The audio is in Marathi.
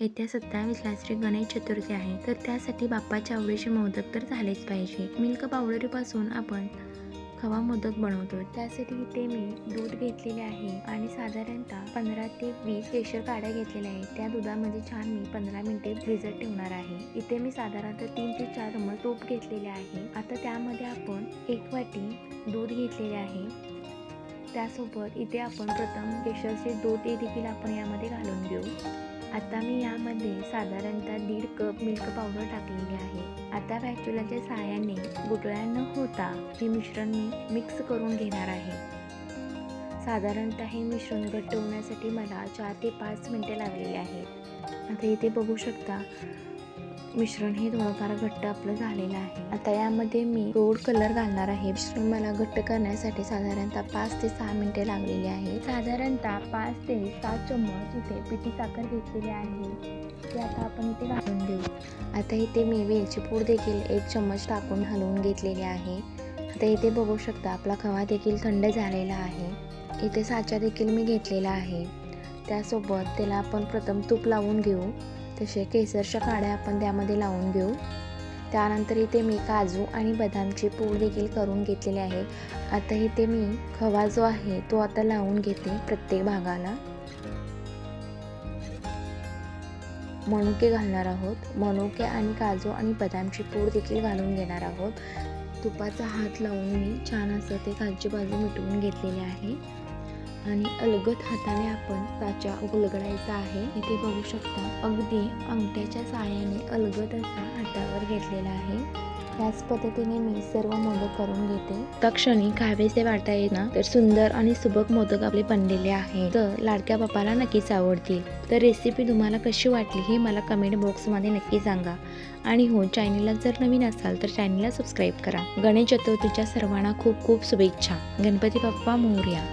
येत्या सत्तावीसला श्री गणेश चतुर्थी आहे. तर त्यासाठी बाप्पाच्या आवडीचे मोदक तर झालेच पाहिजे. मिल्क पावडरीपासून आपण खवा मोदक बनवतो त्यासाठी इथे मी दूध घेतलेले आहे आणि साधारणतः पंधरा ते वीस केशर काड्या घेतलेल्या आहेत. त्या दुधामध्ये छान मी पंधरा मिनिटे भिजत ठेवणार आहे. इथे मी साधारणतः तीन ते चार चमच तूप घेतलेले आहे. आता त्यामध्ये आपण एक वाटी दूध घेतलेले आहे. त्यासोबत इथे आपण प्रथम केशरचे दूध हे देखील आपण यामध्ये घालून आता मी यामध्ये साधारणतः दीड कप मिल्क पावडर टाकलेली आहे. आता व्हॅच्युलाच्या सहाय्याने गुठळ्या न होता हे मिश्रण मी मिक्स करून घेणार आहे. साधारणतः हे मिश्रण घट्ट होण्यासाठी मला चार ते पाच मिनटे लागलेली आहेत. आता इथे बघू शकता मिश्रण हे थोडंफार घट्ट आपलं झालेलं आहे. आता यामध्ये मी गोड कलर घालणार आहे. मिश्रण मला घट्ट करण्यासाठी साधारणतः पाच ते सहा मिनिटे लागलेली आहे साधारणतः पाच ते सात चम्मच इथे पिठी साखर घेतलेली आहे. ते आता आपण इथे घालून देऊ. आता इथे मी वेलची पूड देखील एक चम्मच टाकून हलवून घेतलेली आहे. आता इथे बघू शकता आपला खवा देखील थंड झालेला आहे. इथे साचा देखील मी घेतलेला आहे. त्यासोबत त्याला आपण प्रथम तूप लावून घेऊ. तसे केसरच्या काड्या आपण त्यामध्ये लावून घेऊ. त्यानंतर इथे मी काजू आणि बदामची पूड देखील करून घेतलेली आहे. आता इथे मी खवा जो आहे तो आता लावून घेते प्रत्येक भागाला. मनुके घालणार आहोत. मनुके आणि काजू आणि बदामची पूड देखील घालून घेणार आहोत. तुपाचा हात लावून मी छान असं ते काजूची बाजू मिटवून घेतलेले आहे. आणि अलगद हाताने आपण साचा उलगडायचा आहे. इथे बघू शकता अगदी अंगठ्याच्या साहाय्याने अलगद असा हातावर घेतलेला आहे. त्याच पद्धतीने मी सर्व मोदक करून घेते. त्या क्षणी खावेसे वाटा ना तर सुंदर आणि सुबक मोदक आपले बनलेले आहे. तर लाडक्या बापाला नक्कीच आवडतील. तर रेसिपी तुम्हाला कशी वाटली हे मला कमेंट बॉक्समध्ये नक्की सांगा. आणि हो चॅनलला जर नवीन असाल तर चॅनलला सबस्क्राईब करा. गणेश चतुर्थीच्या सर्वांना खूप खूप शुभेच्छा. गणपती बाप्पा मोर्या.